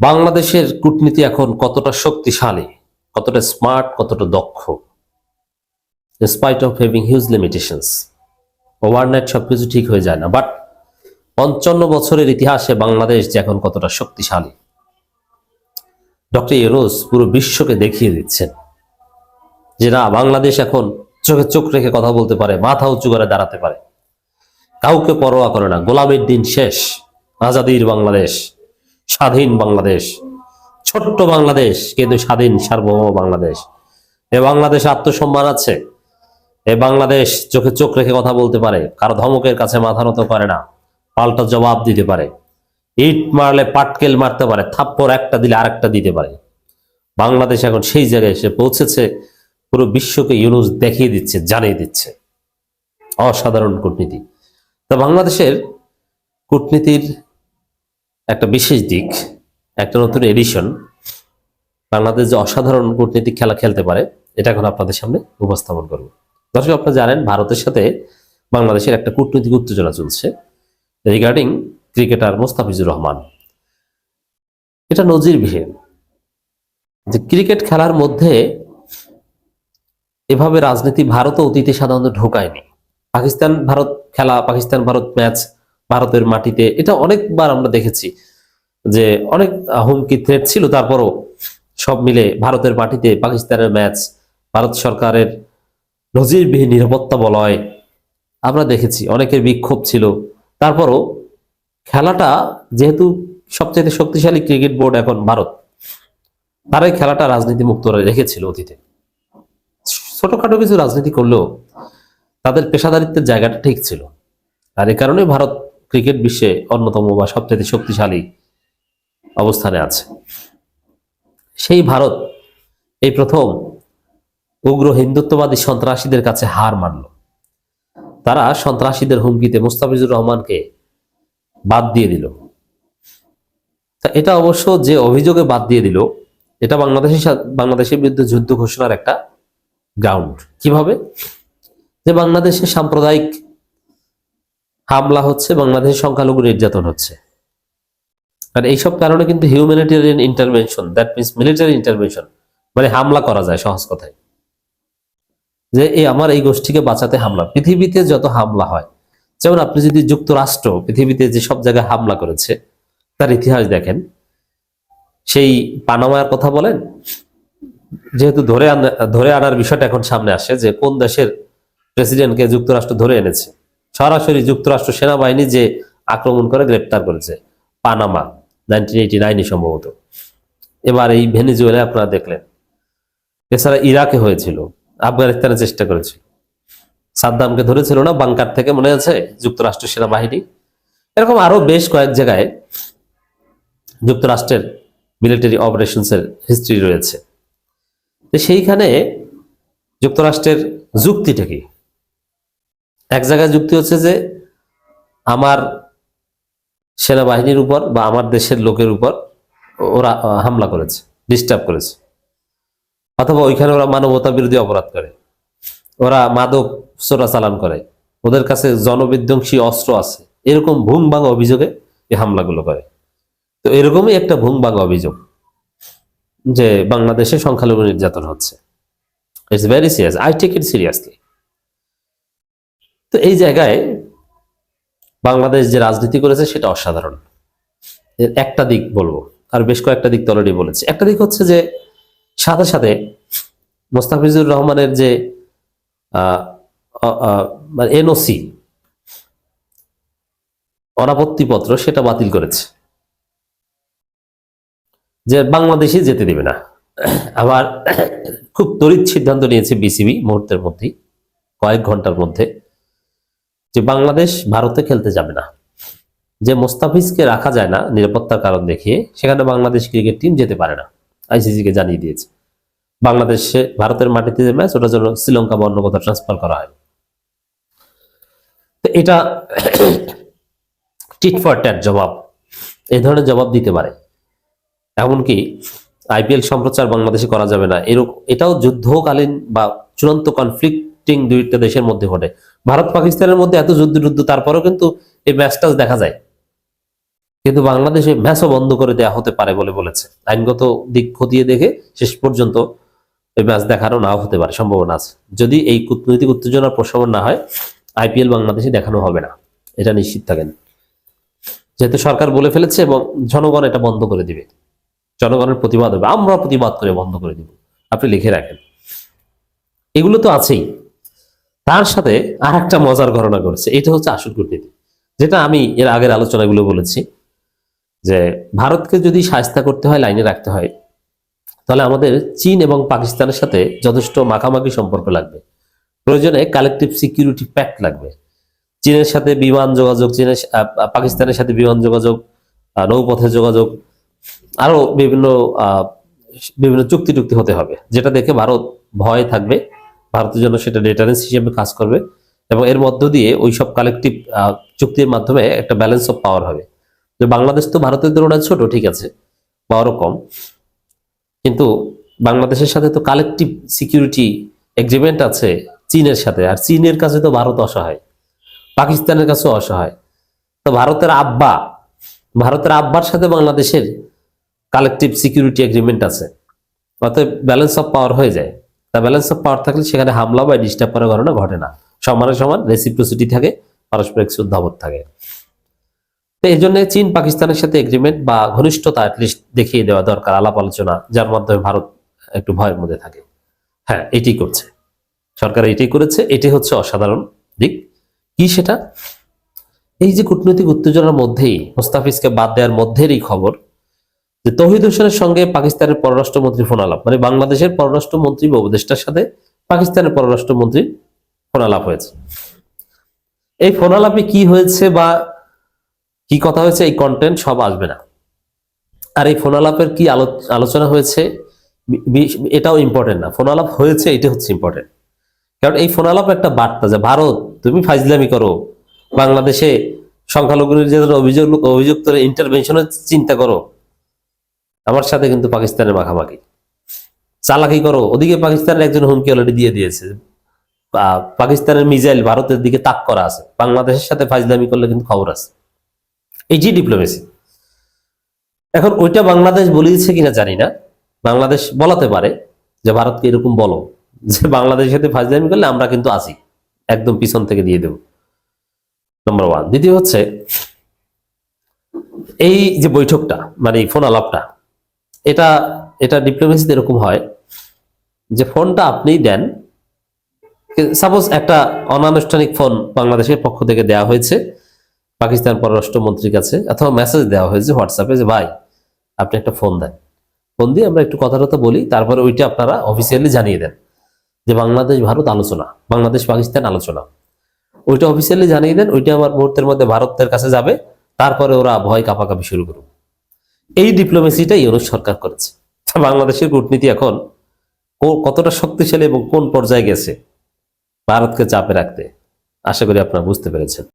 বাংলাদেশের কূটনীতি এখন কতটা শক্তিশালী, কতটা স্মার্ট, কতটা দক্ষ? Spite of having huge limitations overnight সবকিছু ঠিক হয়ে যায় না। বাট পঞ্চান্ন বছরের ইতিহাসে বাংলাদেশ যে এখন কতটা শক্তিশালী, ডক্টর ইউনুস পুরো বিশ্বকে দেখিয়ে দিচ্ছেন যে না, বাংলাদেশ এখন চোখে চোখ রেখে কথা বলতে পারে, মাথা উঁচু করে দাঁড়াতে পারে। কাউকে পরোয়া করে না, গোলামের দিন শেষ, আজাদির বাংলাদেশ। স্বাধীন বাংলাদেশ। ছোট্ট বাংলাদেশ, কিন্তু স্বাধীন সার্বভৌম বাংলাদেশ। এ বাংলাদেশ আত্মসম্মান আছে। এ বাংলাদেশ চোখে চোখ রেখে কথা বলতে পারে। কারও ধমকের কাছে মাথা নত করে না। পাল্টা জবাব দিতে পারে। ইট মারলে পাটকেল মারতে পারে। থাপ্পড় একটা দিলে আরেকটা দিতে পারে। বাংলাদেশ এখন সেই জায়গায় এসে পৌঁছেছে। পুরো বিশ্বকে ইউনুস দেখিয়ে দিচ্ছে, জানিয়ে দিচ্ছে। অসাধারণ কূটনীতি। তা বাংলাদেশের কূটনীতির একটা বিশেষ দিক, একটা নতুন এডিশন বাংলাদেশ যে অসাধারণ কূটনীতিক খেলা খেলতে পারে, এটা এখন আপনাদের সামনে উপস্থাপন করব। দর্শক, আপনারা জানেন ভারতের সাথে বাংলাদেশের একটা কূটনৈতিক উত্তেজনা চলছে রিগার্ডিং ক্রিকেটার মোস্তাফিজুর রহমান। এটা নজিরবিহীন যে ক্রিকেট খেলার মধ্যে এভাবে রাজনীতি ভারতও অতীতে সাধারণত ঢোকায়নি। পাকিস্তান ভারত খেলা পাকিস্তান ভারত ম্যাচ ভারতের মাটিতে। এটা অনেকবার আমরা দেখেছি যে অনেক হুমকি থ্রেট ছিল, তারপরও সব মিলে ভারতের মাটিতে পাকিস্তানের ম্যাচ ভারত সরকারের নজিরবিহীন নিরাপত্তা বলয় আমরা দেখেছি, অনেকের বিক্ষোভ ছিল। তারপরও খেলাটা যেহেতু সবচেয়ে শক্তিশালী ক্রিকেট বোর্ড এখন ভারত, তারাই খেলাটা রাজনীতি মুক্ত রেখেছিল অতীতে। ছোটখাটো কিছু রাজনীতি করলেও তাদের পেশাদারিত্বের জায়গাটা ঠিক ছিল। আর এ কারণে ভারত ক্রিকেট বিশ্বে অন্যতম বা সবচেয়ে শক্তিশালী অবস্থানে আছে। সেই ভারত এই প্রথম উগ্র হিন্দুত্ববাদী সন্ত্রাসীদের কাছে হার মানল। তারা সন্ত্রাসীদের হুমকিতে মুস্তাফিজুর রহমানকে বাদ দিয়ে দিল। তা এটা অবশ্য যে অভিযোগে বাদ দিয়ে দিল, এটা বাংলাদেশের বাংলাদেশের বিরুদ্ধে যুদ্ধ ঘোষণার একটা গ্রাউন্ড কীভাবে? যে বাংলাদেশে সাম্প্রদায়িক হামলা হচ্ছে, বাংলাদেশের সংখ্যালঘু নির্যাতন হচ্ছে। আর এইসব কারণে কিন্তু humanitarian intervention that means military intervention মানে হামলা করা যায় সহজ কথায়। যে এই আমার এই গোষ্ঠীকে বাঁচাতে হামলা। পৃথিবীতে যত হামলা হয়, যেমন আপনি যদি যুক্তরাষ্ট্র, পৃথিবীতে যে সব জায়গায় হামলা করেছে, তার ইতিহাস দেখেন। সেই পানামার কথা বলেন, যেহেতু ধরে ধরে আনার বিষয়টা এখন সামনে আসে যে, কোন দেশের প্রেসিডেন্টকে যুক্তরাষ্ট্র ধরে এনেছে। সরাসরি যুক্তরাষ্ট্র সেনাবাহিনী যে আক্রমণ করে গ্রেপ্তার করেছে, পানামা, নাইনটিন এইটি নাইনে সম্ভবত। এবার এই ভেনিজুয়েলায় আপনারা দেখলেন। এছাড়া ইরাকে হয়েছিল, আফগানিস্তানে চেষ্টা করেছিল সাদ্দামকে ধরেছিল না, বাংকার থেকে মনে আছে, যুক্তরাষ্ট্র সেনাবাহিনী? এরকম আরও বেশ কয়েক জায়গায় যুক্তরাষ্ট্রের মিলিটারি অপারেশনসের হিস্ট্রি রয়েছে। তো সেইখানে যুক্তরাষ্ট্রের যুক্তিটা কি? এক জায়গায় যুক্তি হচ্ছে যে আমার সেনাবাহিনীর উপর বা আমার দেশের লোকের উপর ওরা হামলা করেছে ডিস্টার্ব করেছে। অথবা ওইখানে ওরা মানবতা বিরোধী অপরাধ করে। ওরা মাদক চোরাচালান করে। ওদের কাছে জনবিধ্বংসী অস্ত্র আছে। এরকম ভুং ভাঙা অভিযোগে এই হামলাগুলো করে। তো এরকমই একটা ভুং ভাঙা অভিযোগ যে বাংলাদেশে সংখ্যালঘু নির্যাতন হচ্ছে। It's very serious I take it seriously তো এই জায়গায় বাংলাদেশ যে রাজনীতি করেছে সেটা অসাধারণ। একটা দিক বলব, আর বেশ কয়েকটা দিক তো অলরেডি বলেছি। একটা দিক হচ্ছে যে সাথে সাথে মোস্তাফিজুর রহমানের যে মানে এনওসি, অনাপত্তিপত্র সেটা বাতিল করেছে। যে বাংলাদেশে যেতে দেবে না। আবার খুব তড়িৎ সিদ্ধান্ত নিয়েছে বিসিবি মুহূর্তের মধ্যেই, কয়েক ঘণ্টার মধ্যে। যে বাংলাদেশ ভারতে খেলতে যাবে না। যে মোস্তাফিজকে রাখা যায় না নিরাপত্তার কারণ দেখিয়ে, সেখানে বাংলাদেশ ক্রিকেট টিম যেতে পারে না। আইসিসি কে জানিয়ে দিয়েছে। বাংলাদেশে ভারতের মাটিতে যে ম্যাচ, ওটার জন্য শ্রীলঙ্কা বা অন্য কোথাও ট্রান্সফার করা হয় তো এটা টিট ফর ট্যাট জবাব। এই ধরনের জবাব দিতে পারে। এমনকি আইপিএল সম্প্রচার বাংলাদেশে করা যাবে না। এরকম এটাও যুদ্ধকালীন বা চূড়ান্ত কনফ্লিক্টিং দুইটা দেশের মধ্যে ঘটে। ভারত পাকিস্তানের মধ্যে এত যুদ্ধ যুদ্ধ, তারপরেও কিন্তু এই ম্যাচটা দেখা যায়। কিন্তু বাংলাদেশে ম্যাচও বন্ধ করে দেওয়া হতে পারে বলে বলেছে। আইনগত দিক খতিয়ে দেখে শেষ পর্যন্ত ওই ম্যাচ দেখানো নাও হতে পারে, সম্ভাবনা আছে। যদি এই কূটনৈতিক উত্তেজনার প্রশমন না হয় আইপিএল বাংলাদেশে দেখানো হবে না। এটা নিশ্চিত থাকেন। যেহেতু সরকার বলে ফেলেছে এবং জনগণ এটা বন্ধ করে দিবে। জনগণের প্রতিবাদ হবে। আমরা প্রতিবাদ করে বন্ধ করে দিব। আপনি লিখে রাখেন। এগুলো তো আছেই। তার সাথে আর একটা মজার ঘটনা করেছে এটা হচ্ছে আসল কূটনীতি। যেটা আমি এর আগের আলোচনাগুলো বলেছি যে ভারতকে যদি সাহায্য করতে হয়, লাইনে রাখতে হয়, তাহলে আমাদের চীন এবং পাকিস্তানের সাথে যথেষ্ট মাখামাখি সম্পর্ক লাগবে। প্রয়োজনে কালেকটিভ সিকিউরিটি প্যাক্ট লাগবে। চীনের সাথে বিমান যোগাযোগ, চীনের পাকিস্তানের সাথে বিমান যোগাযোগ নৌপথে যোগাযোগ আরও বিভিন্ন বিভিন্ন চুক্তি টুক্তি হতে হবে, যেটা দেখে ভারত ভয় থাকবে। ভারতের জন্য সেটা ডেটারেন্স হিসেবে কাজ করবে এবং এর মধ্য দিয়ে ওই সব কালেকটিভ চুক্তির মাধ্যমে একটা ব্যালেন্স অফ পাওয়ার হবে। যে বাংলাদেশ তো ভারতের তুলনায় ছোট, ঠিক আছে পাওয়ারও কম। কিন্তু বাংলাদেশের সাথে তো কালেকটিভ সিকিউরিটি এগ্রিমেন্ট আছে চীনের সাথে, আর চীনের কাছে তো ভারত অসহায়, পাকিস্তানের কাছেও অসহায়। তো ভারতের আব্বা, ভারতের আব্বার সাথে বাংলাদেশের কালেকটিভ সিকিউরিটি এগ্রিমেন্ট আছে, অতএব ব্যালেন্স অফ পাওয়ার হয়ে যায়। তা ব্যালেন্স অফ পাওয়ার থাকলে সেখানে হামলা বা ডিস্টার্ব করার ঘটনা ঘটে না। সমানে সমান রেসিপ্রোসিটি থাকে, পারস্পরিক শ্রদ্ধাবোধ থাকে। তো এই জন্য চীন পাকিস্তানের সাথে এগ্রিমেন্ট বা ঘনিষ্ঠতা অ্যাটলিস্ট দেখিয়ে দেওয়া দরকার আলাপ আলোচনা, যার মাধ্যমে ভারত একটু ভয়ের মধ্যে থাকে। হ্যাঁ এটি করছে। সরকার এটাই করেছে, এটি হচ্ছে অসাধারণ দিক। কি সেটা? এই যে কূটনৈতিক উত্তেজনার মধ্যেই মোস্তাফিজকে বাদ দেওয়ার মধ্যের এই খবর যে তহিদ হোসেনের সঙ্গে পাকিস্তানের পররাষ্ট্রমন্ত্রী ফোন আলাপ মানে বাংলাদেশের পররাষ্ট্রমন্ত্রী বা উপদেষ্টার সাথে পাকিস্তানের পররাষ্ট্রমন্ত্রী ফোন আলাপ হয়েছে। এই ফোন আলাপে কি হয়েছে বা কি কথা হয়েছে, এই কন্টেন্ট সব আসবে না। আর এই ফোন আলাপের কি আলো- আলোচনা হয়েছে এটাও ইম্পর্টেন্ট না। ফোন আলাপ হয়েছে এটা হচ্ছে ইম্পর্টেন্ট কারণ এই ফোন আলাপ একটা বার্তা যে, ভারত, তুমি ফাইজলামি করো। বাংলাদেশে সংখ্যালঘুদের অভিযোগ অভিযুক্ত ইন্টারভেনশনের চিন্তা করো। আমার সাথে কিন্তু পাকিস্তানের মাখামাখি। চালাকি করো। ওদিকে পাকিস্তানের একজন হুমকি অলরেডি দিয়ে দিয়েছে। পাকিস্তানের মিজাইল ভারতের দিকে তাক করা আছে। বাংলাদেশের সাথে ফাইজলামি করলে কিন্তু খবর আছে। এই যে ডিপ্লোমেসি এখন ওইটা বাংলাদেশ বলিয়েছে কিনা জানি না। বাংলাদেশ বলাতে পারে যে ভারতকে এরকম বলো। যে বাংলাদেশের সাথে ফাইজলামি করলে আমরা কিন্তু আছি। একদম পিছন থেকে দিয়ে দেব। নম্বর ওয়ান দ্বিতীয় হচ্ছে, এই যে বৈঠকটা মানে ফোন আলাপটা এটা এটা ডিপ্লোমেসিতে এরকম হয় যে ফোনটা আপনি দেন। সাপোজ একটা অনানুষ্ঠানিক ফোন বাংলাদেশের পক্ষ থেকে দেওয়া হয়েছে, পাকিস্তান পররাষ্ট্রমন্ত্রীর কাছে, অথবা মেসেজ দেওয়া হয়েছে হোয়াটসঅ্যাপে যে, ভাই, আপনি একটা ফোন দেন। ফোন দিয়ে আমরা একটু কথা বলি, তারপরে ওইটা আপনারা অফিসিয়ালি জানিয়ে দেন যে, বাংলাদেশ, ভারত আলোচনা, বাংলাদেশ, পাকিস্তান আলোচনা। ওইটা অফিসিয়ালি জানিয়ে দেন, ওইটা আমার মুহূর্তের মধ্যে ভারতের কাছে যাবে, তারপরে ওরা ভয় কাপাকাপি শুরু করুক এই ডিপ্লোমেসিটা ইউনুস সরকার করেছে। বাংলাদেশের কূটনীতি এখন কতটা শক্তিশালী এবং কোন পর্যায়ে গেছে, ভারতকে চাপে রাখতে, আশা করি আপনারা বুঝতে পেরেছেন।